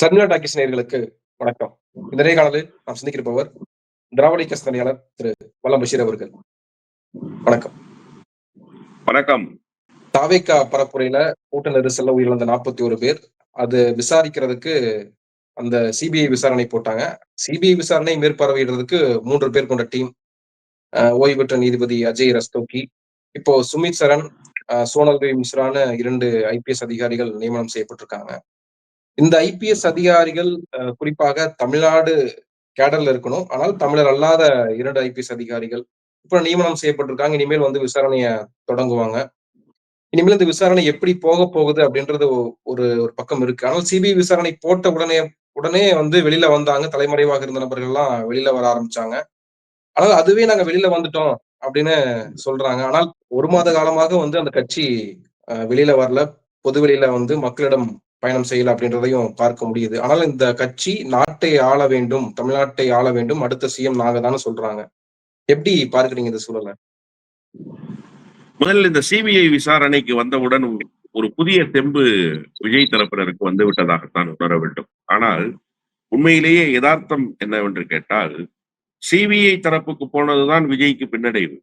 Sharmila talkies நேயர்களுக்கு வணக்கம். இந்த நேர்காணலில் நாம் சிந்திக்கிருப்பவர் திராவிட இயக்க சிந்தனையாளர் திரு வல்லம் பஷீர் அவர்கள். வணக்கம். வணக்கம். தாவேக்கா பரப்புரையில கூட்ட நெரிசல்ல உயிரிழந்த நாற்பத்தி ஒரு பேர். அது விசாரிக்கிறதுக்கு அந்த சிபிஐ விசாரணை போட்டாங்க. சிபிஐ விசாரணை மேற்பார்வையிடுறதுக்கு மூன்று பேர் கொண்ட டீம் ஓய்வு பெற்ற நீதிபதி அஜய் ரஸ்தோக்கி இப்போ சுமித் சரண் சோனல் தேவி மிஸ்ரான இரண்டு ஐபிஎஸ் அதிகாரிகள் நியமனம் செய்யப்பட்டிருக்காங்க. இந்த ஐபிஎஸ் அதிகாரிகள் குறிப்பாக தமிழ்நாடு கேடர்ல இருக்கணும். ஆனால் தமிழர் அல்லாத இரண்டு ஐபிஎஸ் அதிகாரிகள் இப்ப நியமனம் செய்யப்பட்டிருக்காங்க. இனிமேல் வந்து விசாரணையை தொடங்குவாங்க. இனிமேல் இந்த விசாரணை எப்படி போக போகுது அப்படின்றது ஒரு ஒரு பக்கம் இருக்கு. ஆனால் சிபிஐ விசாரணை போட்ட உடனே உடனே வந்து வெளியில வந்தாங்க. தலைமறைவாக இருந்த நபர்கள் எல்லாம் வெளியில வர ஆரம்பிச்சாங்க. ஆனால் அதுவே நாங்க வெளியில வந்துட்டோம் அப்படின்னு சொல்றாங்க. ஆனால் ஒரு மாத காலமாக வந்து அந்த கட்சி வெளியில வரல. பொது வெளியில வந்து மக்களிடம் பயணம் செய்யல அப்படின்றதையும் பார்க்க முடியுது. ஆனால் இந்த கட்சி நாட்டை ஆள வேண்டும் தமிழ்நாட்டை ஆள வேண்டும் அடுத்த சிஎம் நாங்க தானே சொல்றாங்க. எப்படி பார்க்குறீங்க இந்த சூழலை? முதல்ல இந்த சிபிஐ விசாரணைக்கு வந்தவுடன் ஒரு புதிய தெம்பு விஜய் தரப்பினருக்கு வந்து விட்டதாகத்தான் உணர வேண்டும். ஆனால் உண்மையிலேயே யதார்த்தம் என்னவென்று கேட்டால் சிபிஐ தரப்புக்கு போனதுதான் விஜய்க்கு பின்னடைவு.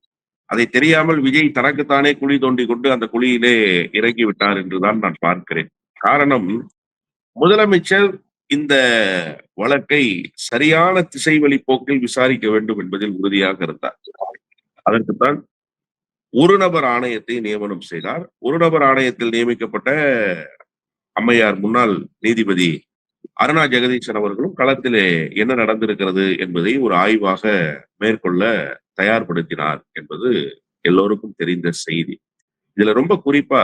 அதை தெரியாமல் விஜய் தனக்குத்தானே குழி தோண்டி கொண்டு அந்த குழியிலே இறங்கி விட்டார் என்றுதான் நான் பார்க்கிறேன். காரணம் முதலமைச்சர் இந்த வழக்கை சரியான திசை வழி போக்கில் விசாரிக்க வேண்டும் என்பதில் உறுதியாக இருந்தார். அதற்குத்தான் ஒரு நபர் ஆணையத்தை நியமனம் செய்தார். ஒரு நபர் ஆணையத்தில் நியமிக்கப்பட்ட அம்மையார் முன்னாள் நீதிபதி அருணா ஜெகதீசன் அவர்களும் களத்திலே என்ன நடந்திருக்கிறது என்பதை ஒரு ஆய்வாக மேற்கொள்ள தயார்படுத்தினார் என்பது எல்லோருக்கும் தெரிந்த செய்தி. இதுல ரொம்ப குறிப்பா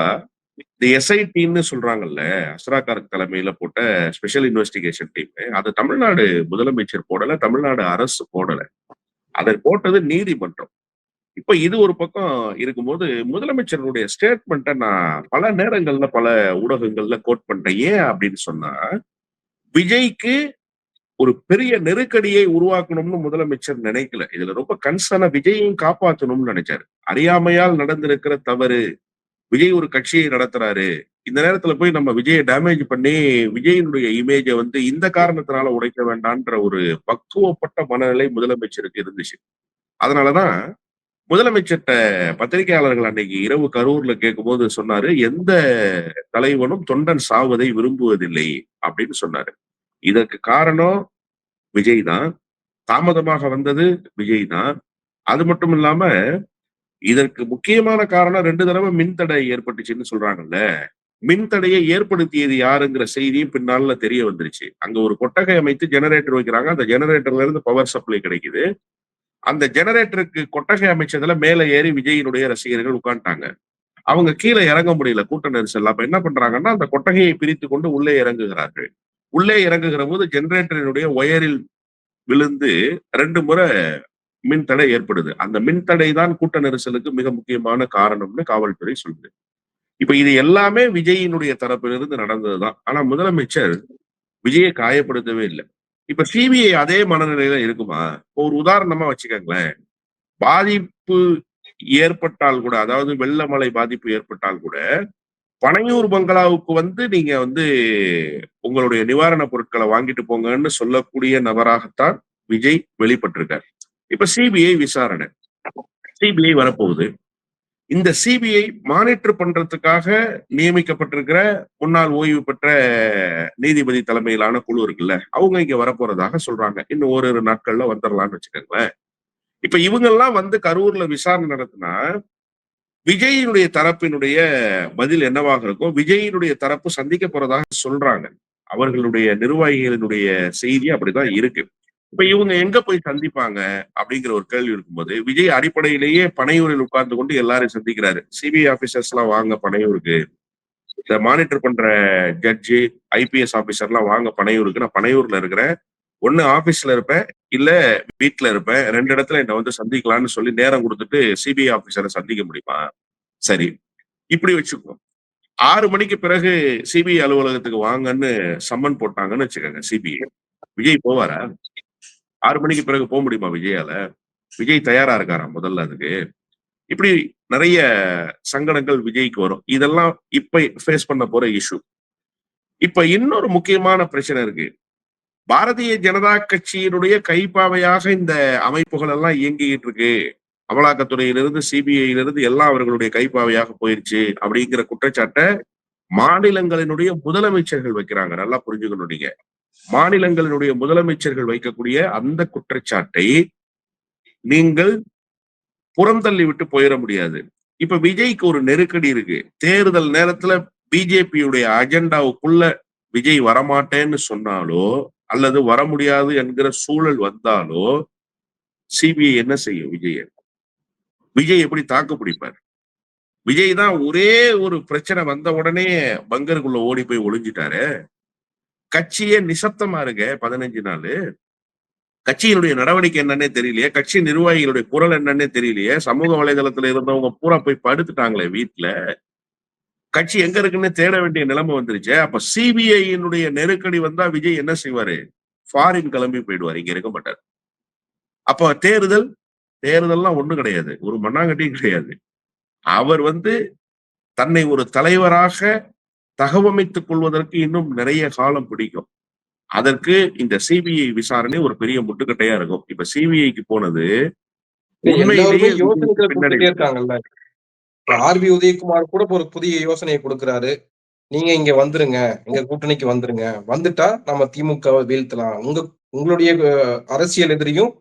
இந்த எஸ்ஐடின்னு சொல்றாங்கல்ல அஸ்ராகார்க் தலைமையில போட்ட ஸ்பெஷல் இன்வெஸ்டிகேஷன் டீம் அது தமிழ்நாடு முதலமைச்சர் போடல தமிழ்நாடு அரசு போடல. அதை போட்டது நீதிமன்றம். இப்ப இது ஒரு பக்கம் இருக்கும்போது முதலமைச்சருடைய ஸ்டேட்மெண்ட்டை நான் பல நேரங்கள்ல பல ஊடகங்கள்ல கோட் பண்றேன். ஏன் அப்படின்னு சொன்னா விஜய்க்கு ஒரு பெரிய நெருக்கடியை உருவாக்கணும்னு முதலமைச்சர் நினைக்கல. இதுல ரொம்ப கன்சர்னா விஜயையும் காப்பாற்றணும்னு நினைச்சாரு. அறியாமையால் நடந்திருக்கிற தவறு விஜய் ஒரு கட்சியை நடத்துறாரு. இந்த நேரத்துல போய் நம்ம விஜயை டேமேஜ் பண்ணி விஜயினுடைய இமேஜை வந்து இந்த காரணத்தினால உடைக்க வேண்டான்ற ஒரு பக்குவப்பட்ட மனநிலை முதலமைச்சருக்கு இருந்துச்சு. அதனாலதான் முதலமைச்சர்கிட்ட பத்திரிகையாளர்கள் அன்னைக்கு இரவு கரூர்ல கேட்கும்போது சொன்னாரு எந்த தலைவனும் தொண்டன் சாவதை விரும்புவதில்லை அப்படின்னு சொன்னாரு. இதற்கு காரணம் விஜய் தான். தாமதமாக வந்தது விஜய் தான். அது மட்டும் இல்லாம இதற்கு முக்கியமான காரணம் ரெண்டு தடவை மின்தடை ஏற்பட்டுச்சுன்னு சொல்றாங்கல்ல. மின்தடையை ஏற்படுத்தியது யாருங்கிற செய்தியும் பின்னால தெரிய வந்துருச்சு. அங்க ஒரு கொட்டகை அமைத்து ஜெனரேட்டர் வைக்கிறாங்க. அந்த ஜெனரேட்டர்ல இருந்து பவர் சப்ளை கிடைக்குது. அந்த ஜெனரேட்டருக்கு கொட்டகை அமைச்சதுல மேல ஏறி விஜயினுடைய ரசிகர்கள் உட்காந்துட்டாங்க அவங்க கீழே இறங்க முடியல கூட்ட நெரிசல் அப்ப என்ன பண்றாங்கன்னா அந்த கொட்டகையை பிரித்து கொண்டு உள்ளே இறங்குகிறார்கள். உள்ளே இறங்குகிற போது ஜெனரேட்டரினுடைய ஒயரில் விழுந்து ரெண்டு முறை மின்தடை ஏற்படுது. அந்த மின்தடை தான் கூட்ட நெரிசலுக்கு மிக முக்கியமான காரணம்னு காவல்துறை சொல்லுது. இப்ப இது எல்லாமே விஜயினுடைய தரப்பிலிருந்து நடந்ததுதான். ஆனா முதலமைச்சர் விஜயை காயப்படுத்தவே இல்லை. இப்ப சிபிஐ அதே மனநிலையில இருக்குமா? இப்போ ஒரு உதாரணமா வச்சுக்கோங்களேன். பாதிப்பு ஏற்பட்டால் கூட அதாவது வெள்ளமலை பாதிப்பு ஏற்பட்டால் கூட பனையூர் பங்களாவுக்கு வந்து நீங்க வந்து உங்களுடைய நிவாரணப் பொருட்களை வாங்கிட்டு போங்கன்னு சொல்லக்கூடிய நபராகத்தான் விஜய் வெளிப்பட்டிருக்கார். இப்ப சிபிஐ விசாரணை. சிபிஐ வரப்போகுது. இந்த சிபிஐ மானிட்டர் பண்றதுக்காக நியமிக்கப்பட்டிருக்கிற முன்னாள் ஓய்வு பெற்ற நீதிபதி தலைமையிலான குழு இருக்குல்ல அவங்க இங்க வரப்போறதாக சொல்றாங்க. இன்னும் ஓரிரு நாட்கள்ல வந்துடலாம்னு வச்சுக்கோங்களேன். இப்ப இவங்கெல்லாம் வந்து கரூர்ல விசாரணை நடத்தினா விஜயினுடைய தரப்பினுடைய பதில் என்னவாக இருக்கும் விஜயினுடைய தரப்பு சந்திக்க போறதாக சொல்றாங்க. அவர்களுடைய நிர்வாகிகளினுடைய செய்தி அப்படிதான் இருக்கு. இப்ப இவங்க எங்க போய் சந்திப்பாங்க அப்படிங்கிற ஒரு கேள்வி இருக்கும்போது விஜய் அடிப்படையிலேயே பனையூரில் உட்கார்ந்து கொண்டு எல்லாரையும் சந்திக்கிறாரு. சிபிஐ ஆபீசர்ஸ் எல்லாம் வாங்க பனையூருக்கு. இந்த மானிட்டர் பண்ற ஜட்ஜு ஐபிஎஸ் ஆபீசர் எல்லாம் வாங்க பனையூருக்கு. நான் பனையூர்ல இருக்கிறேன். ஒண்ணு ஆபீஸ்ல இருப்பேன். இல்ல வீட்டுல இருப்பேன். ரெண்டு இடத்துல என்ன வந்து சந்திக்கலாம்னு சொல்லி நேரம் கொடுத்துட்டு சிபிஐ ஆபீசரை சந்திக்க முடியுமா? சரி. இப்படி வச்சுக்கோ ஆறு மணிக்கு பிறகு சிபிஐ அலுவலகத்துக்கு வாங்கன்னு சம்மன் போட்டாங்கன்னு வச்சுக்கோங்க சிபிஐ. விஜய் போவாரா? ஆறு மணிக்கு பிறகு போக முடியுமா விஜயால? விஜய் தயாரா இருக்காராம் முதல்ல அதுக்கு? இப்படி நிறைய சங்கடங்கள் விஜய்க்கு வரும். இதெல்லாம் இப்ப ஃபேஸ் பண்ண போற இஷ்யூ இப்ப இன்னொரு முக்கியமான பிரச்சனை இருக்கு. பாரதிய ஜனதா கட்சியினுடைய கைப்பாவையாக இந்த அமைப்புகள் எல்லாம் இயங்கிட்டு இருக்கு. அமலாக்கத்துறையிலிருந்து சிபிஐயிலிருந்து எல்லாம் அவர்களுடைய கைப்பாவையாக போயிருச்சு அப்படிங்கிற குற்றச்சாட்டை மாநிலங்களினுடைய முதலமைச்சர்கள் வைக்கிறாங்க. நல்லா புரிஞ்சுக்கணும் நீங்க. மாநிலங்களினுடைய முதலமைச்சர்கள் வைக்கக்கூடிய அந்த குற்றச்சாட்டை நீங்கள் புறந்தள்ளி விட்டு போயிட முடியாது. இப்ப விஜய்க்கு ஒரு நெருக்கடி இருக்கு. தேர்தல் நேரத்துல பிஜேபியுடைய அஜெண்டாவுக்குள்ள விஜய் வரமாட்டேன்னு சொன்னாலோ அல்லது வர முடியாது என்கிற சூழல் வந்தாலோ சிபிஐ என்ன செய்யும் விஜய் விஜய் எப்படி தாக்கு பிடிப்பார்? விஜய் தான் ஒரே ஒரு பிரச்சனை வந்த உடனே பங்கருக்குள்ள ஓடி போய் ஒளிஞ்சிட்டாரு. கட்சியே நிசப்தமா இருக்க பதினஞ்சு நாள்? கட்சியினுடைய நடவடிக்கை என்னன்னே தெரியலையே? கட்சி நிர்வாகிகளுடைய குரல் என்னன்னே தெரியலையே? சமூக வலைதளத்துல இருந்தவங்க பூரா போய் படுத்துட்டாங்களே வீட்டுல கட்சி எங்க இருக்குன்னு தேட வேண்டிய நிலைமை வந்துருச்சு. அப்ப சிபிஐயினுடைய நெருக்கடி வந்தா விஜய் என்ன செய்வாரு? ஃபாரின் கிளம்பி போயிடுவார். இங்க இருக்க மாட்டார். அப்ப தேர்தல்? தேர்தல்லாம் ஒண்ணும் கிடையாது. ஒரு மண்ணாங்கட்டியும் கிடையாது. அவர் வந்து தன்னை ஒரு தலைவராக தகவமைத்துக் கொள்வதற்கு இன்னும் நிறைய காலம் பிடிக்கும். அதற்கு இந்த சிபிஐ விசாரணை ஒரு பெரிய முட்டுக்கட்டையா இருக்கும். இப்ப சிபிஐக்கு போனது ஆர்பி உதயகுமார் கூட ஒரு புதிய யோசனையை கொடுக்கிறாரு. நீங்க இங்க வந்துருங்க. எங்க கூட்டணிக்கு வந்துருங்க. வந்துட்டா நம்ம திமுகவை வீழ்த்தலாம். உங்க உங்களுடைய அரசியல் எதிரியும்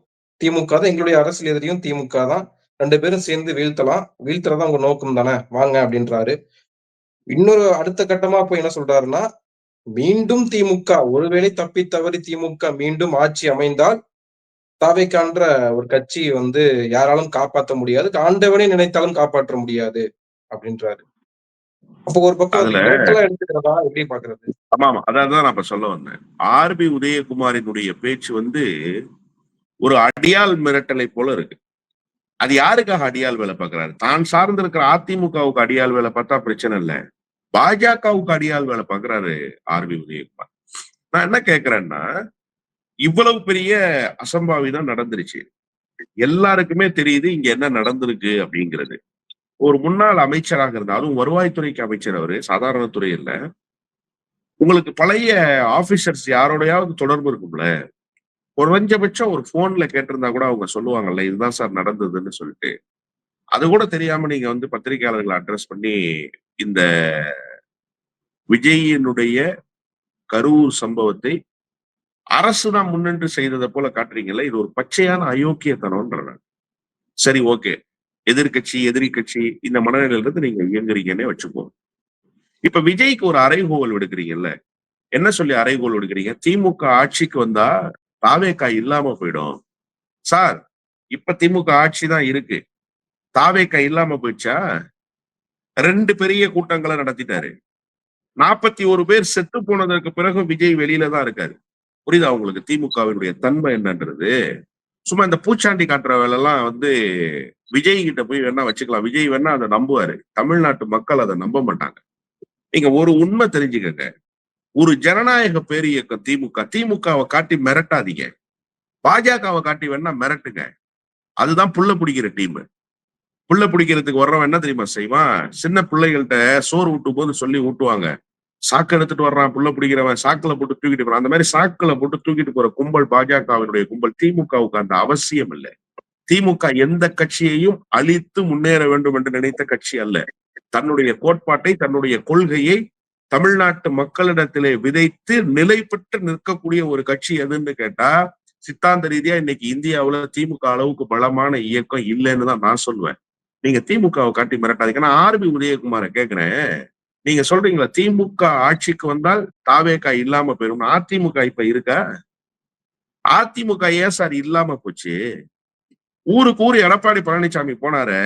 திமுக தான். எங்களுடைய அரசியல் எதிரியும் திமுக தான். ரெண்டு பேரும் சேர்ந்து வீழ்த்தலாம். வீழ்த்துறதா உங்க நோக்கம் தானே? வாங்க அப்படின்றாரு. இன்னொரு அடுத்த கட்டமா போய் என்ன சொல்றாருன்னா மீண்டும் திமுக ஒருவேளை தப்பி தவறி திமுக மீண்டும் ஆட்சி அமைந்தால் தாவைக்கான்ற ஒரு கட்சி வந்து யாராலும் காப்பாற்ற முடியாது ஆண்டவனே நினைத்தாலும் காப்பாற்ற முடியாது அப்படின்றாரு. அப்போ ஒரு பக்கம் எடுத்துக்கிறதா எப்படி பாக்குறது? ஆமா ஆமா அதான் நான் இப்ப சொல்ல வந்தேன். ஆர்பி உதயகுமாரினுடைய பேச்சு வந்து ஒரு அடியால் மிரட்டலை போல இருக்கு. அது யாருக்காக அடியால் வேலை பார்க்கறாரு? தான் சார்ந்து இருக்கிற அதிமுகவுக்கு அடியால் வேலை பார்த்தா பிரச்சனை இல்ல. பாஜகவுக்கு அடியால் வேலை பாக்குறாரு ஆர் பி உதயகுமார். நான் என்ன கேக்குறேன்னா இவ்வளவு பெரிய அசம்பாவிதம் நடந்துருச்சு. எல்லாருக்குமே தெரியுது இங்க என்ன நடந்திருக்கு அப்படிங்கிறது. ஒரு முன்னாள் அமைச்சராக இருந்தாலும் வருவாய்த்துறைக்கு அமைச்சர் அவரு சாதாரண துறை இல்ல. உங்களுக்கு பழைய ஆபீசர்ஸ் யாரோடையாவது தொடர்பு இருக்கும்ல? குறைஞ்சபட்சம் ஒரு போன்ல கேட்டிருந்தா கூட அவங்க சொல்லுவாங்கல்ல இதுதான் சார் நடந்ததுன்னு சொல்லிட்டு. அது கூட தெரியாம நீங்க வந்து பத்திரிகையாளர்களை அட்ரஸ் பண்ணி இந்த விஜயினுடைய கரூர் சம்பவத்தை அரசு தான் முன்னின்று செய்ததை போல காட்டுறீங்கல்ல இது ஒரு பச்சையான அயோக்கியத்தனம்ன்ற சரி ஓகே. எதிர்க்கட்சி எதிரி கட்சி இந்த மனநிலையிலிருந்து நீங்க இயங்குறீங்கன்னே வச்சுப்போம் இப்ப விஜய்க்கு ஒரு அறைகோவல் விடுக்கிறீங்கல்ல என்ன சொல்லி அறைகோல் விடுக்கிறீங்க? திமுக ஆட்சிக்கு வந்தா தாவேக்கா இல்லாம போயிடும். சார் இப்ப திமுக ஆட்சி தான் இருக்கு. தாவேக்கா இல்லாம போயிடுச்சா? ரெண்டு பெரிய கூட்டங்களை நடத்திட்டாரு. நாற்பத்தி ஒரு பேர் செத்து போனதற்கு பிறகு விஜய் வெளியில தான் இருக்காரு. புரியுதா உங்களுக்கு? திமுகவினுடைய தன்மை என்னன்றது? சும்மா இந்த பூச்சாண்டி காட்டுற வேலை வந்து விஜய் கிட்ட போய் வேணா வச்சுக்கலாம். விஜய் வேணா அதை நம்புவாரு. தமிழ்நாட்டு மக்கள் அதை நம்ப மாட்டாங்க. நீங்க ஒரு உண்மை தெரிஞ்சுக்கங்க. ஒரு ஜனநாயக பேரியக்கம் திமுக. திமுகவை காட்டி மிரட்டாதீங்க. பாஜகவை காட்டி வேணா மிரட்டுங்க. அதுதான் புள்ள பிடிக்கிற டீம். புள்ள பிடிக்கிறதுக்கு வர்றவன் என்ன தெரியுமா செய்வான்? சின்ன பிள்ளைகள்கிட்ட சோறு ஊட்டும் போது சொல்லி ஊட்டுவாங்க. சாக்கு எடுத்துட்டு வர்றான் புள்ள பிடிக்கிறவன் சாக்கில் போட்டு தூக்கிட்டு போறான். அந்த மாதிரி சாக்கில் போட்டு தூக்கிட்டு போற கும்பல் பாஜகவினுடைய கும்பல் திமுகவுக்கு அந்த அவசியம் இல்லை. திமுக எந்த கட்சியையும் அழித்து முன்னேற வேண்டும் என்று நினைத்த கட்சி அல்ல. தன்னுடைய கோட்பாட்டை தன்னுடைய கொள்கையை தமிழ்நாட்டு மக்களிடத்திலே விதைத்து நிலை பெற்று நிற்கக்கூடிய ஒரு கட்சி எதுன்னு கேட்டா சித்தாந்த ரீதியா இன்னைக்கு இந்தியாவுல திமுக அளவுக்கு பலமான இயக்கம் இல்லைன்னு தான் நான் சொல்லுவேன் நீங்க திமுகவை காட்டி மிரட்டாதீங்க. நான் ஆர்பி உதயகுமாரை கேக்குறேன். நீங்க சொல்றீங்களா திமுக ஆட்சிக்கு வந்தால் தாவேக்கா இல்லாம போயிரும். அதிமுக இப்ப இருக்கா? அதிமுக ஏன் சார் இல்லாம போச்சு? ஊருக்கு ஊர் எடப்பாடி பழனிசாமி போனாரு.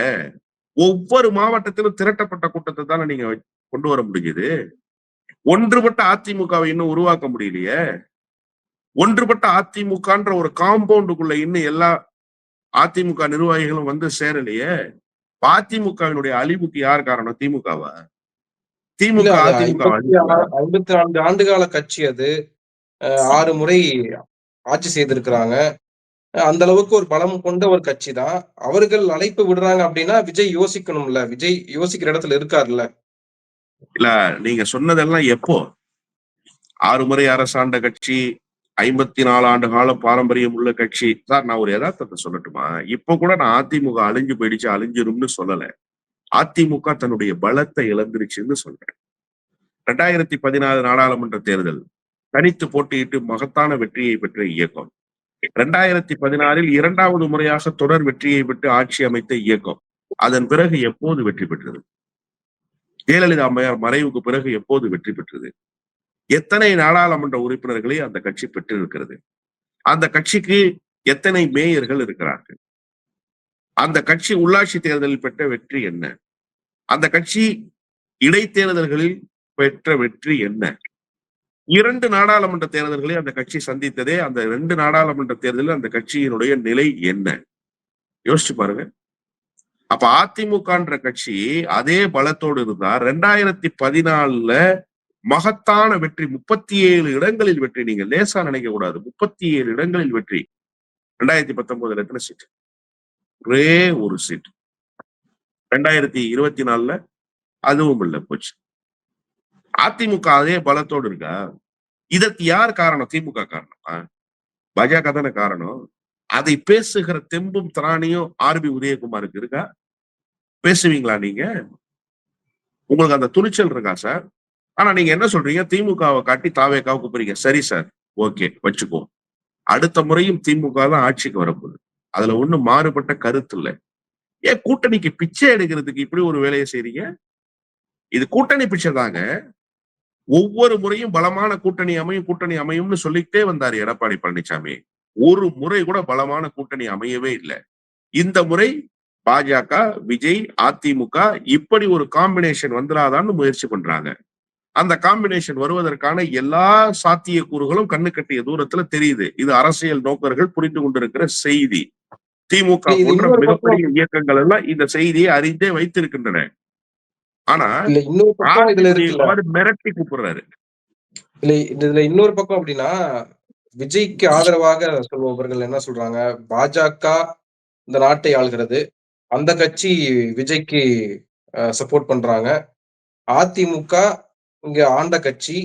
ஒவ்வொரு மாவட்டத்திலும் திரட்டப்பட்ட கூட்டத்தை தானே நீங்க கொண்டு வர முடியுது ஒன்றுபட்ட அதிமுகவை இன்னும் உருவாக்க முடியலையே. ஒன்றுபட்ட அதிமுகன்ற ஒரு காம்பவுண்டுக்குள்ள இன்னும் எல்லா அதிமுக நிர்வாகிகளும் வந்து சேரலையே. அதிமுகவினுடைய அழிவுக்கு யார் காரணம்? திமுகவா? திமுக அதிமுக ஐம்பத்தி நான்கு ஆண்டுகால கட்சி அது. ஆறு முறை ஆட்சி செய்திருக்கிறாங்க. அந்த அளவுக்கு ஒரு பலம் கொண்ட ஒரு கட்சி தான். அவர்கள் அழைப்பு விடுறாங்க அப்படின்னா விஜய் யோசிக்கணும்ல. விஜய் யோசிக்கிற இடத்துல இருக்காருல்ல. இல்ல நீங்க சொன்னதெல்லாம் எப்போ? ஆறு முறை அரசாண்ட கட்சி ஐம்பத்தி நாலு ஆண்டு கால பாரம்பரியம் உள்ள கட்சி. சார் நான் ஒரு யதார்த்தத்தை சொல்லட்டுமா? இப்ப கூட நான் அதிமுக அழிஞ்சு போயிடுச்சு அழிஞ்சிரும்னு சொல்லல. அதிமுக தன்னுடைய பலத்தை இழந்துருச்சுன்னு சொல்றேன். ரெண்டாயிரத்தி பதினாறு நாடாளுமன்ற தேர்தல் தனித்து போட்டியிட்டு மகத்தான வெற்றியை பெற்ற இயக்கம். ரெண்டாயிரத்தி பதினாறில் இரண்டாவது முறையாக தொடர் வெற்றியை பெற்று ஆட்சி அமைத்த இயக்கம். அதன் பிறகு எப்போது வெற்றி பெற்றது? ஜெயலலிதா அம்மையார் மறைவுக்கு பிறகு எப்போது வெற்றி பெற்றது? எத்தனை நாடாளுமன்ற உறுப்பினர்களை அந்த கட்சி பெற்றிருக்கிறது? அந்த கட்சிக்கு எத்தனை மேயர்கள் இருக்கிறார்கள்? அந்த கட்சி உள்ளாட்சி தேர்தலில் பெற்ற வெற்றி என்ன? அந்த கட்சி இடைத்தேர்தல்களில் பெற்ற வெற்றி என்ன? இரண்டு நாடாளுமன்ற தேர்தல்களை அந்த கட்சி சந்தித்ததே அந்த ரெண்டு நாடாளுமன்ற தேர்தலில் அந்த கட்சியினுடைய நிலை என்ன? யோசிச்சு பாருங்க. அப்ப அதிமுகன்ற கட்சி அதே பலத்தோடு இருந்தா ரெண்டாயிரத்தி பதினாலுல மகத்தான வெற்றி முப்பத்தி ஏழு இடங்களில் வெற்றி. நீங்க லேசா நினைக்க கூடாது. முப்பத்தி ஏழு இடங்களில் வெற்றி. ரெண்டாயிரத்தி பத்தொன்பதுல எத்தனை சீட் ஒரே ஒரு சீட் ரெண்டாயிரத்தி இருபத்தி நாலுல அதுவும் இல்லை போச்சு. அதிமுக அதே பலத்தோடு இருக்கா? இதற்கு யார் காரணம்? திமுக காரணமா? பாஜக தானே காரணம். அதை பேசுகிற தெம்பும் திராணியும் ஆர்பி உதயகுமாருக்கு இருக்கா? பேசுவீங்களா நீங்க? உங்களுக்கு அந்த துணிச்சல் இருக்கா சார்? ஆனா நீங்க என்ன சொல்றீங்க? திமுகவை காட்டி தாவேக்காவை கூப்பிடுறீங்க. சரி சார். ஓகே. வச்சுக்குவோம். அடுத்த முறையும் திமுக தான் ஆட்சிக்கு வரப்போகுது. அதுல ஒண்ணும் மாறுபட்ட கருத்து இல்ல. ஏன் கூட்டணிக்கு பிச்சை எடுக்கிறதுக்கு இப்படி ஒரு வேலையை செய்றீங்க? இது கூட்டணி பிச்சை தாங்க. ஒவ்வொரு முறையும் பலமான கூட்டணி அமையும் கூட்டணி அமையும்னு சொல்லிக்கிட்டே வந்தாரு எடப்பாடி பழனிசாமி ஒரு முறை கூட பலமான கூட்டணி அமையவே இல்லை. இந்த முறை பாஜக விஜய் அதிமுக இப்படி ஒரு காம்பினேஷன் வந்துடாதான்னு முயற்சி பண்றாங்க. அந்த காம்பினேஷன் வருவதற்கான எல்லா சாத்தியக்கூறுகளும் கண்ணு கட்டிய தூரத்துல தெரியுது. இது அரசியல் நோக்கர்கள் புரிந்து கொண்டிருக்கிற செய்தி. திமுக போன்ற மிகப்பெரிய இயக்கங்கள் எல்லாம் இந்த செய்தியை அறிந்தே வைத்திருக்கின்றன. ஆனா மிரட்டி கூப்பிடுறாரு? இல்ல இதுல இன்னொரு பக்கம் அப்படின்னா விஜய்க்கு ஆதரவாக சொல்பவர்கள் என்ன சொல்றாங்க? பாஜக இந்த நாட்டை ஆள்கிறது. அந்த கட்சி விஜய்க்கு சப்போர்ட் பண்றாங்க. அதிமுக இங்க ஆண்ட கட்சி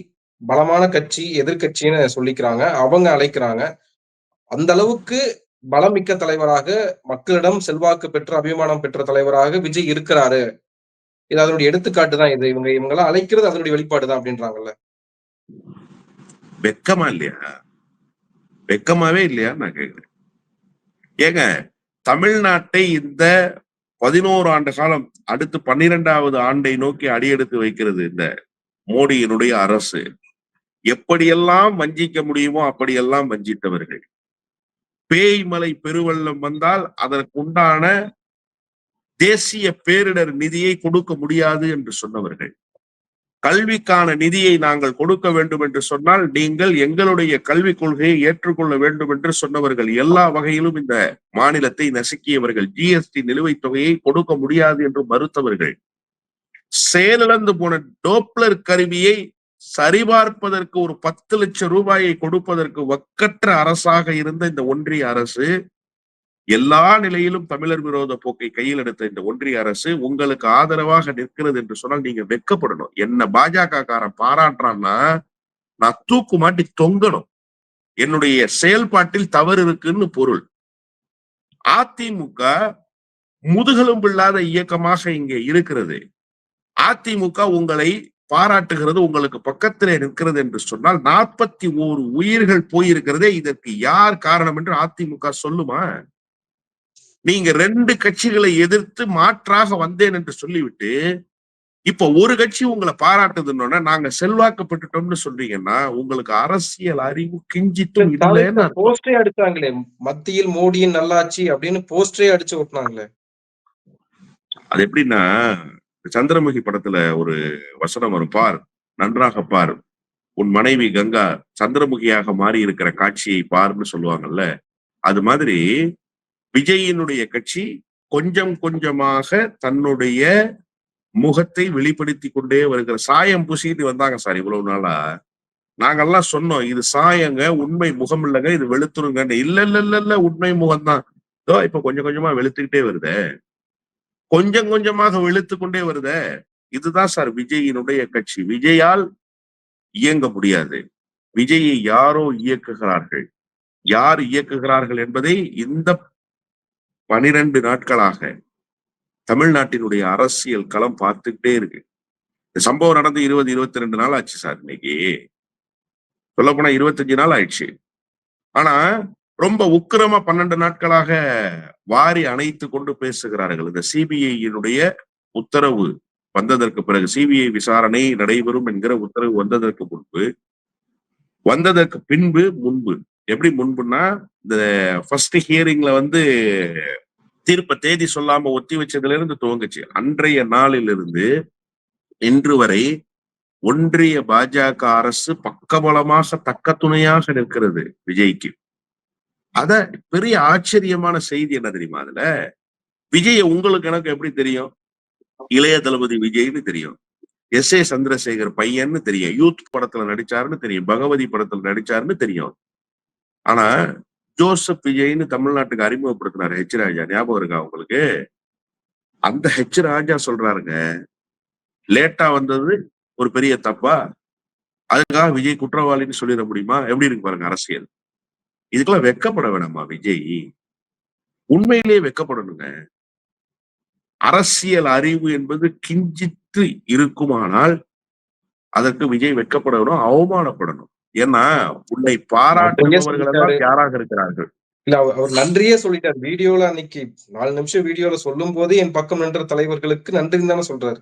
பலமான கட்சி எதிர்கட்சின்னு சொல்லிக்கிறாங்க. அவங்க அழைக்கிறாங்க. அந்த அளவுக்கு பலமிக்க தலைவராக மக்களிடம் செல்வாக்கு பெற்ற அபிமானம் பெற்ற தலைவராக விஜய் இருக்கிறாரு. இது அதனுடைய எடுத்துக்காட்டு தான் இது. இவங்க இவங்கெல்லாம் அழைக்கிறது அதனுடைய வெளிப்பாடு தான் அப்படின்றாங்கல்ல. வெக்கமா இல்லையா? வெக்கமாவே இல்லையா நான் கேக்குறேன் ஏங்க தமிழ்நாட்டை இந்த பதினோரு ஆண்டு காலம் அடுத்து பன்னிரெண்டாவது ஆண்டை நோக்கி அடியெடுத்து வைக்கிறது இந்த மோடியினுடைய அரசு எப்படியெல்லாம் வஞ்சிக்க முடியுமோ அப்படியெல்லாம் வஞ்சித்தவர்கள். பேய்மலை பெருவெள்ளம் வந்தால் அதற்குண்டான தேசிய பேரிடர் நிதியை கொடுக்க முடியாது என்று சொன்னவர்கள். கல்விக்கான நிதியை நாங்கள் கொடுக்க வேண்டும் என்று சொன்னால் நீங்கள் எங்களுடைய கல்விக் கொள்கையை ஏற்றுக்கொள்ள வேண்டும் என்று சொன்னவர்கள். எல்லா வகையிலும் இந்த மாநிலத்தை நசுக்கியவர்கள். ஜிஎஸ்டி நிலுவைத் தொகையை கொடுக்க முடியாது என்று மறுத்தவர்கள். செயலிழந்து போன டோப்ளர் கருவியை சரிபார்ப்பதற்கு ஒரு பத்து லட்சம் ரூபாயை கொடுப்பதற்கு வக்கற்ற அரசாக இருந்த இந்த ஒன்றிய அரசு எல்லா நிலையிலும் தமிழர் விரோத போக்கை கையில் எடுத்த இந்த ஒன்றிய அரசு உங்களுக்கு ஆதரவாக நிற்கிறது என்று சொன்னால் நீங்க வெட்கப்படணும் என்ன பாஜக காரன் பாராட்டுறான்னா நான் தூக்கு மாட்டி தொங்கணும். என்னுடைய செயல்பாட்டில் தவறு இருக்குன்னு பொருள். அதிமுக முதுகெலும்பு இல்லாத இயக்கமாக இங்கே இருக்கிறது. அதிமுக உங்களை பாராட்டுகிறது உங்களுக்கு பக்கத்திலே நிற்கிறது என்று சொன்னால் நாற்பத்தி ஓரு உயிர்கள் போயிருக்கிறதே இதற்கு யார் காரணம் என்று அதிமுக சொல்லுமா நீங்க ரெண்டு கட்சிகளை எதிர்த்து மாற்றாக வந்தேன் என்று சொல்லிவிட்டு இப்ப ஒரு கட்சி உங்களை பாராட்டுதுன்னா நாங்க செல்வாக்கு பெற்றுட்டோம்னு சொல்றீங்கன்னா உங்களுக்கு அரசியல் அறிவு கிஞ்சித்தும் இல்லைன்னு. போஸ்டரே அடிச்சாங்களே மத்தியில் மோடியின் நல்லாட்சி அப்படின்னு போஸ்டரே அடிச்சு ஓட்டினாங்களே அது எப்படின்னா சந்திரமுகி படத்துல ஒரு வசனம் வரும். பார் நன்றாக பார். உன் மனைவி கங்கா சந்திரமுகியாக மாறி இருக்கிற காட்சியை பார்னு சொல்லுவாங்கல்ல அது மாதிரி விஜயினுடைய கட்சி கொஞ்சம் கொஞ்சமாக தன்னுடைய முகத்தை வெளிப்படுத்தி கொண்டே வருகிற சாயம் பூசிட்டு வந்தாங்க சார் இவ்வளவு நாளா. நாங்கெல்லாம் சொன்னோம் இது சாயங்க உண்மை முகம் இல்லைங்க இது வெளுத்துருங்க இல்ல இல்ல இல்ல இல்ல உண்மை முகம்தான். இதோ இப்ப கொஞ்சம் கொஞ்சமா வெளுத்துக்கிட்டே வருதே. கொஞ்சம் கொஞ்சமாக வெளுத்து கொண்டே வருத. இதுதான் சார் விஜயினுடைய கட்சி. விஜயால் இயங்க முடியாது. விஜயை யாரோ இயக்குகிறார்கள். யார் இயக்குகிறார்கள் என்பதை இந்த பனிரெண்டு நாட்களாக தமிழ்நாட்டினுடைய அரசியல் களம் பார்த்துக்கிட்டே இருக்கு. இந்த சம்பவம் நடந்து இருபது இருபத்தி ரெண்டு நாள் ஆச்சு சார் இன்னைக்கு. சொல்ல போனா இருபத்தஞ்சு நாள் ஆயிடுச்சு. ஆனா ரொம்ப உக்கிரமா பன்னெண்டு நாட்களாக வாரி அணைத்து கொண்டு பேசுகிறார்கள். இந்த சிபிஐயினுடைய உத்தரவு வந்ததற்கு பிறகு சிபிஐ விசாரணை நடைபெறும் என்கிற உத்தரவு வந்ததற்கு முன்பு வந்ததற்கு பின்பு முன்பு. எப்படி முன்புன்னா இந்த ஃபர்ஸ்ட் ஹியரிங்ல வந்து தீர்ப்ப தேதி சொல்லாம ஒத்தி வச்சதுல இருந்து துவங்குச்சு. அன்றைய நாளிலிருந்து இன்று வரை ஒன்றிய பாஜக அரசு பக்கபலமாக தக்க துணையாக நிற்கிறது விஜய்க்கு. அத பெரிய ஆச்சரியமான செய்தி என்ன தெரியுமா அதுல? விஜய உங்களுக்கு எனக்கு எப்படி தெரியும்? இளைய தளபதி விஜய்னு தெரியும். எஸ் ஏ சந்திரசேகர் பையன்னு தெரியும். யூத் படத்துல நடிச்சாருன்னு தெரியும். பகவதி படத்துல நடிச்சாருன்னு தெரியும். ஆனா ஜோசப் விஜய்னு தமிழ்நாட்டுக்கு அறிமுகப்படுத்தினாரு ஹெச் ராஜா. ஞாபகம் இருக்கா உங்களுக்கு? அந்த ஹெச் ராஜா சொல்றாருங்க லேட்டா வந்தது ஒரு பெரிய தப்பா? அதுக்காக விஜய் குற்றவாளின்னு சொல்லிட முடியுமா? எப்படி இருக்கு பாருங்க அரசியல். இதுக்கெல்லாம் வெக்கப்பட வேணாமா விஜய்? உண்மையிலேயே வெக்கப்படணுங்க. அரசியல் அறிவு என்பது கிஞ்சித்து இருக்குமானால் அதற்கு விஜய் வெக்கப்படணும் அவமானப்படணும். ஏன்னா உன்னை பாராட்டுபவர்கள் யாராக இருக்கிறார்கள்? இல்ல அவர் அவர் நன்றியே சொல்லிட்டார். வீடியோல அன்னைக்கு நாலு நிமிஷம் வீடியோல சொல்லும் போது என் பக்கம் நின்ற தலைவர்களுக்கு நன்றி தானே சொல்றாரு.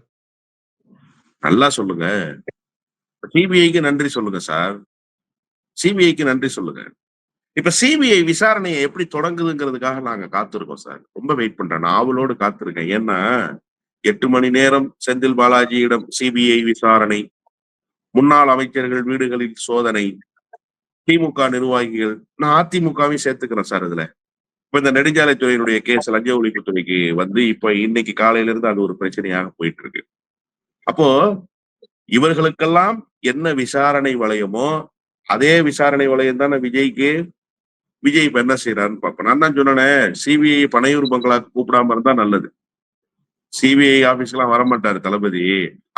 நல்லா சொல்லுங்க. சிபிஐக்கு நன்றி சொல்லுங்க சார். சிபிஐக்கு நன்றி சொல்லுங்க. இப்ப சிபிஐ விசாரணையை எப்படி தொடங்குதுங்கிறதுக்காக நாங்க காத்திருக்கோம் சார். ரொம்ப வெயிட் பண்றேன். நான் அவளோடு காத்திருக்கேன். ஏன்னா எட்டு மணி நேரம் செந்தில் பாலாஜியிடம் சிபிஐ விசாரணை முன்னாள் அமைச்சர்கள் வீடுகளில் சோதனை திமுக நிர்வாகிகள் நான் அதிமுகவையும் சேர்த்துக்கிறேன் சார் இதுல. இப்ப இந்த நெடுஞ்சாலைத்துறையினுடைய கேஸ் லஞ்ச ஒழிப்புத்துறைக்கு வந்து இப்ப இன்னைக்கு காலையில இருந்து அது ஒரு பிரச்சனையாக போயிட்டு இருக்கு அப்போ இவர்களுக்கெல்லாம் என்ன விசாரணை வளையமோ அதே விசாரணை வளையம் தானே விஜய்க்கு விஜய் இப்ப என்ன செய்யறாருன்னு பார்ப்போம். நான் தான் சொன்னேன் சிபிஐ பனையூர் பங்களாக்கு கூப்பிடாம இருந்தா நல்லது. சிபிஐ ஆபீஸ்க்கெல்லாம் வரமாட்டாரு தளபதி.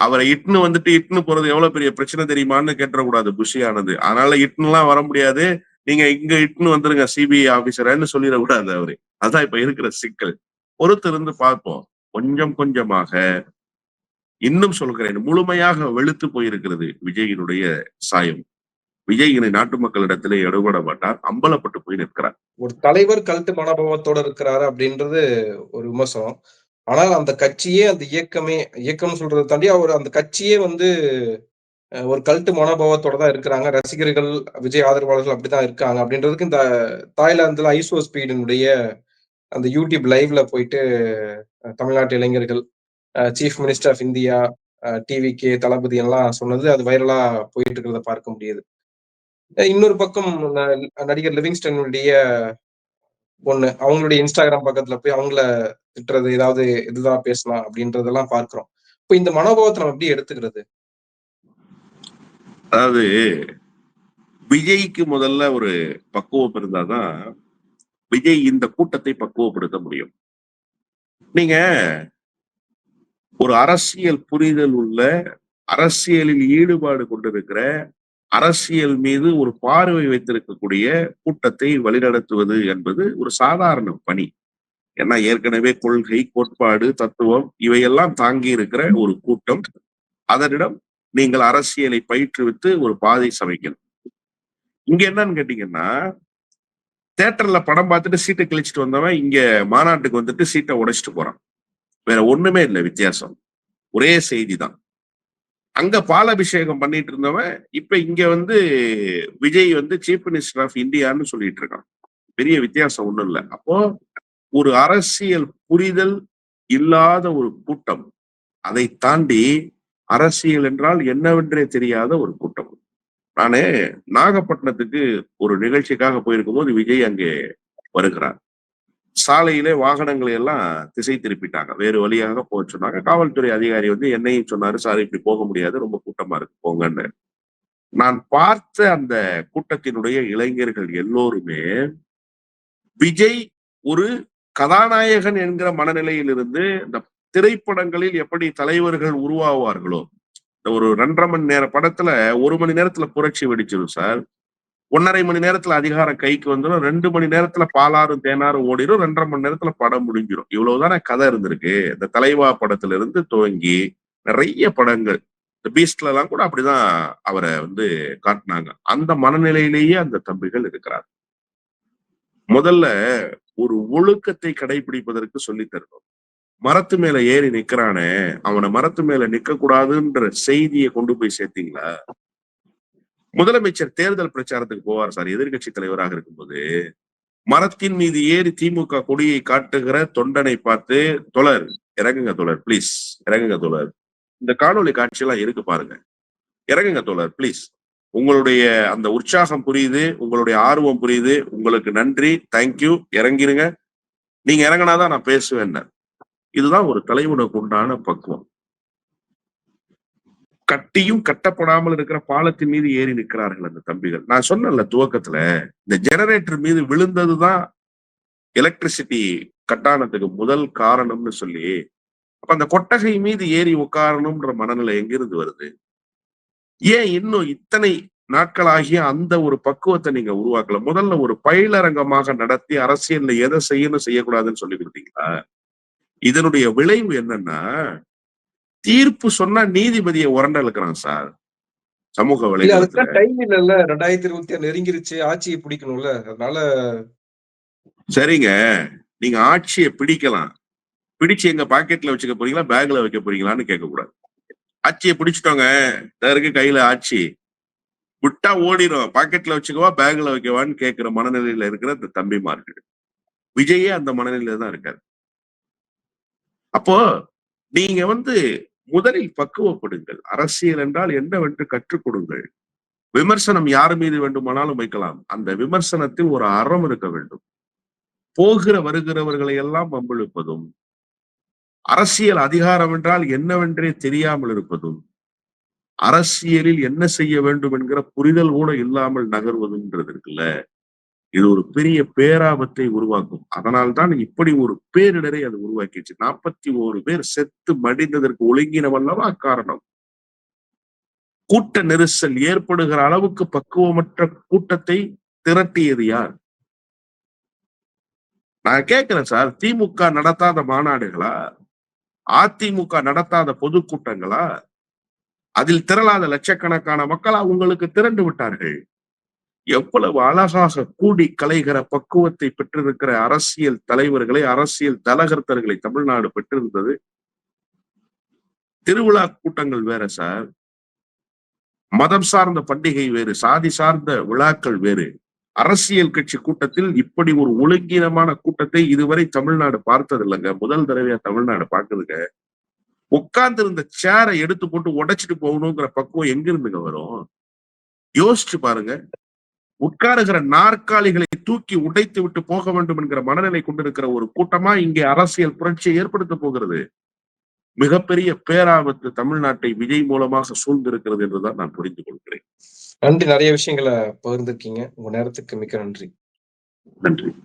அவரை இட்னு வந்துட்டு இட்னு போறது எவ்வளவு பெரிய பிரச்சனை தெரியுமான்னு கேட்டக்கூடாது புஷியானது. அதனால இட்னுலாம் வர முடியாது. நீங்க இங்க இட்னு வந்துருங்க சிபிஐ ஆபீசர்னு சொல்லிடக்கூடாது அவரு. அதான் இப்ப இருக்கிற சிக்கல். பொறுத்திருந்து பார்ப்போம். கொஞ்சம் கொஞ்சமாக இன்னும் சொல்கிறேன். முழுமையாக வெளுத்து போயிருக்கிறது விஜயினுடைய சாயம். விஜய் இனி நாட்டு மக்களிடத்திலே எடுபட மாட்டார் அம்பலப்பட்டு போய் நிற்கிறார். ஒரு தலைவர் கல்ட்டு மனோபாவத்தோட இருக்கிறாரு அப்படின்றது ஒரு விமர்சனம். ஆனால் அந்த கட்சியே அந்த இயக்கமே இயக்கம்னு சொல்றதை தாண்டி அவர் அந்த கட்சியே வந்து ஒரு கல்ட்டு மனோபாவத்தோட தான் இருக்கிறாங்க. ரசிகர்கள் விஜய் ஆதரவாளர்கள் அப்படிதான் இருக்காங்க அப்படின்றதுக்கு இந்த தாய்லாந்துல ஐசோ ஸ்பீடினுடைய அந்த யூடியூப் லைவ்ல போயிட்டு தமிழ்நாட்டு இளைஞர்கள் chief minister of India TV K Thalapathy எல்லாம் சொன்னது அது வைரலா போயிட்டு இருக்கிறத பார்க்க முடியுது. இன்னொரு பக்கம் நடிகர் லிவிங்ஸ்டனுடைய ஒண்ணு அவங்களுடைய இன்ஸ்டாகிராம் பக்கத்துல போய் அவங்கள திட்டுறது ஏதாவது இதுதான் பேசலாம் அப்படின்றதெல்லாம் பார்க்கிறோம். இப்போ இந்த மனோபாவத்தை நம்ம எப்படி எடுத்துக்கிறது? அதாவது விஜய்க்கு முதல்ல ஒரு பக்குவம் இருந்தாதான் விஜய் இந்த கூட்டத்தை பக்குவப்படுத்த முடியும். நீங்க ஒரு அரசியல் புரிதல் உள்ள அரசியலில் ஈடுபாடு கொண்டிருக்கிற அரசியல் மீது ஒரு பார்வை வைத்திருக்கக்கூடிய கூட்டத்தை வழிநடத்துவது என்பது ஒரு சாதாரண பணி. ஏன்னா ஏற்கனவே கொள்கை கோட்பாடு தத்துவம் இவையெல்லாம் தாங்கி இருக்கிற ஒரு கூட்டம். அதனிடம் நீங்கள் அரசியலை பயிற்றுவித்து ஒரு பாதை சமைக்கணும். இங்க என்னன்னு கேட்டீங்கன்னா தேட்டர்ல படம் பார்த்துட்டு சீட்டை கிழிச்சிட்டு வந்தவன் இங்க மாநாட்டுக்கு வந்துட்டு சீட்டை உடைச்சிட்டு போறான். வேற ஒண்ணுமே இல்லை வித்தியாசம். ஒரே செய்தி தான். அங்க பாலாபிஷேகம் பண்ணிட்டு இருந்தவன் இப்ப இங்க வந்து விஜய் வந்து சீஃப் மினிஸ்டர் ஆஃப் இந்தியான்னு சொல்லிட்டு இருக்கான் பெரிய வித்தியாசம் ஒண்ணும் இல்லை. அப்போ ஒரு அரசியல் புரிதல் இல்லாத ஒரு கூட்டம். அதை தாண்டி அரசியல் என்றால் என்னவென்றே தெரியாத ஒரு கூட்டம். நானே நாகப்பட்டினத்துக்கு ஒரு நிகழ்ச்சிக்காக போயிருக்கும் போது விஜய் அங்கே வருகிறார். சாலையிலே வாகனங்களை எல்லாம் திசை திருப்பிட்டாங்க. வேறு வழியாக போக சொன்னாங்க. காவல்துறை அதிகாரி வந்து என்னையும் சொன்னாரு சார் இப்படி போக முடியாது. ரொம்ப கூட்டமா இருக்கு. போங்கன்னு. நான் பார்த்த அந்த கூட்டத்தினுடைய இளைஞர்கள் எல்லோருமே விஜய் ஒரு கதாநாயகன் என்கிற மனநிலையிலிருந்து இந்த திரைப்படங்களில் எப்படி தலைவர்கள் உருவாவார்களோ ஒரு ரெண்டரை மணி நேர படத்துல ஒரு மணி நேரத்துல புரட்சி வெடிச்சிடும் சார். ஒன்னரை மணி நேரத்துல அதிகாரம் கைக்கு வந்துடும் ரெண்டு மணி நேரத்துல பாலாறும் தேனாரும் ஓடிடும் ரெண்டரை மணி நேரத்துல படம் முடிஞ்சிடும் இவ்வளவுதான கதை இருந்திருக்கு. இந்த தலைவா படத்துல இருந்து துவங்கி நிறைய படங்கள். இந்த பீஸ்ட்ல எல்லாம் கூட அப்படிதான் அவரை வந்து காட்டினாங்க. அந்த மனநிலையிலேயே அந்த தம்பிகள் இருக்கிறார் முதல்ல ஒரு ஒழுக்கத்தை கடைபிடிப்பதற்கு சொல்லி தரணும். மரத்து மேல ஏறி நிக்கிறானே அவனை மரத்து மேல நிக்க கூடாதுன்ற செய்தியை கொண்டு போய் சேர்த்தீங்களா? முதலமைச்சர் தேர்தல் பிரச்சாரத்துக்கு போவார் சார். எதிர்கட்சி தலைவராக இருக்கும்போது மரத்தின் மீது ஏறி திமுக கொடியை காட்டுகிற தொண்டனை பார்த்து தொடர் இறங்குங்க தொடர் ப்ளீஸ் இறங்குங்க தொடர் இந்த காணொலி காட்சியெல்லாம் இருக்கு பாருங்க. இறங்குங்க தொடர் ப்ளீஸ் உங்களுடைய அந்த உற்சாகம் புரியுது உங்களுடைய ஆர்வம் புரியுது. உங்களுக்கு நன்றி தேங்க்யூ இறங்கிருங்க. நீங்க இறங்கினாதான் நான் பேசுவேன் இதுதான் ஒரு தலைவனுக்கு உண்டான பக்குவம். கட்டியும் கட்டப்படாமல் இருக்கிற பாலத்தின் மீது ஏறி நிற்கிறார்கள் அந்த தம்பிகள். நான் சொன்னேன்ல துவக்கத்துல இந்த ஜெனரேட்டர் மீது விழுந்ததுதான் எலக்ட்ரிசிட்டி கட்டானத்துக்கு முதல் காரணம்னு சொல்லி அப்ப அந்த கொட்டகை மீது ஏறி உட்காரணும்ன்ற மனநிலை எங்கிருந்து வருது? ஏன் இன்னும் இத்தனை நாட்களாகிய அந்த ஒரு பக்குவத்தை நீங்க உருவாக்கல? முதல்ல ஒரு பயிலரங்கமாக நடத்தி அரசியல்ல எதை செய்யணும் செய்யக்கூடாதுன்னு சொல்லி கொடுத்தீங்களா? இதனுடைய விளைவு என்னன்னா தீர்ப்பு சொன்னா நீதிபதியை உரண்ட இழுக்கிறான் சார். சமூக இல்ல வலைதளத்துல. டைம் இல்லல்ல. ரெண்டாயிரத்தி இருபத்தி நெருங்கிருச்சு. ஆட்சியை பிடிக்கணும்ல. அதனால சரிங்க. நீங்க ஆட்சியை பிடிக்கலாம். பிடிச்சு எங்க பாக்கெட்ல வச்சுக்க போறீங்களா? பேக்ல வைக்க போறீங்களான்னு கேட்க கூடாது ஆட்சியை பிடிச்சிட்டோங்க. இருக்கு கையில ஆட்சி. விட்டா ஓடிடும் பாக்கெட்ல வச்சுக்கவா பேக்ல வைக்கவான்னு கேட்கிற மனநிலையில இருக்கிற இந்த தம்பிமார்கள். விஜயே அந்த மனநிலையில தான் இருக்காரு. அப்போ நீங்க வந்து முதலில் பக்குவப்படுங்கள். அரசியல் என்றால் என்னவென்று கற்றுக் கொடுங்கள். விமர்சனம் யார் மீது வேண்டுமானாலும் வைக்கலாம். அந்த விமர்சனத்தில் ஒரு அறம் இருக்க வேண்டும். போகிற வருகிறவர்களை எல்லாம் வம்பிழுப்பதும் அரசியல் அதிகாரம் என்றால் என்னவென்றே தெரியாமல் இருப்பதும் அரசியலில் என்ன செய்ய வேண்டும் என்கிற புரிதல் கூட இல்லாமல் நகர்வதுன்றது இருக்குல்ல? இது ஒரு பெரிய பேராபத்தை உருவாக்கும். அதனால்தான் இப்படி ஒரு பேரிடரை அது உருவாக்கிச்சு நாற்பத்தி ஓரு பேர் செத்து மடிந்ததற்கு ஒழுங்கினவல்லவா காரணம். கூட்ட நெரிசல் ஏற்படுகிற அளவுக்கு பக்குவமற்ற கூட்டத்தை திரட்டியது யார்? நான் கேட்கிறேன் சார் திமுக நடத்தாத மாநாடுகளா? அதிமுக நடத்தாத பொதுக்கூட்டங்களா? அதில் திரளாத லட்சக்கணக்கான மக்களா உங்களுக்கு திரண்டு விட்டார்கள்? எவ்வளவு அழகாக கூடி கலைகிற பக்குவத்தை பெற்றிருக்கிற அரசியல் தலைவர்களை அரசியல் தலகர்த்தர்களை தமிழ்நாடு பெற்றிருந்தது. திருவிழா கூட்டங்கள் வேற சார். மதம் சார்ந்த பண்டிகை வேறு சாதி சார்ந்த விழாக்கள் வேறு. அரசியல் கட்சி கூட்டத்தில் இப்படி ஒரு ஒழுங்கீனமான கூட்டத்தை இதுவரை தமிழ்நாடு பார்த்தது இல்லைங்க முதல் தடவையா தமிழ்நாடு பார்க்குதுங்க. உட்கார்ந்து இருந்த சேரை எடுத்து போட்டு உடைச்சிட்டு போகணுங்கிற பக்குவம் எங்க இருந்துங்க வரும்? யோசிச்சு பாருங்க. உட்காருகிற நாற்காலிகளை தூக்கி உடைத்து விட்டு போக வேண்டும் என்கிற மனநிலை கொண்டிருக்கிற ஒரு கூட்டமா இங்கே அரசியல் புரட்சியை ஏற்படுத்த போகிறது. மிகப்பெரிய பேராபத்து தமிழ்நாட்டை விஜய் மூலமாக சூழ்ந்திருக்கிறது என்றுதான் நான் புரிந்து கொள்கிறேன். நன்றி. நிறைய விஷயங்களை பகிர்ந்திருக்கீங்க. உங்க நேரத்துக்கு மிக்க நன்றி. நன்றி.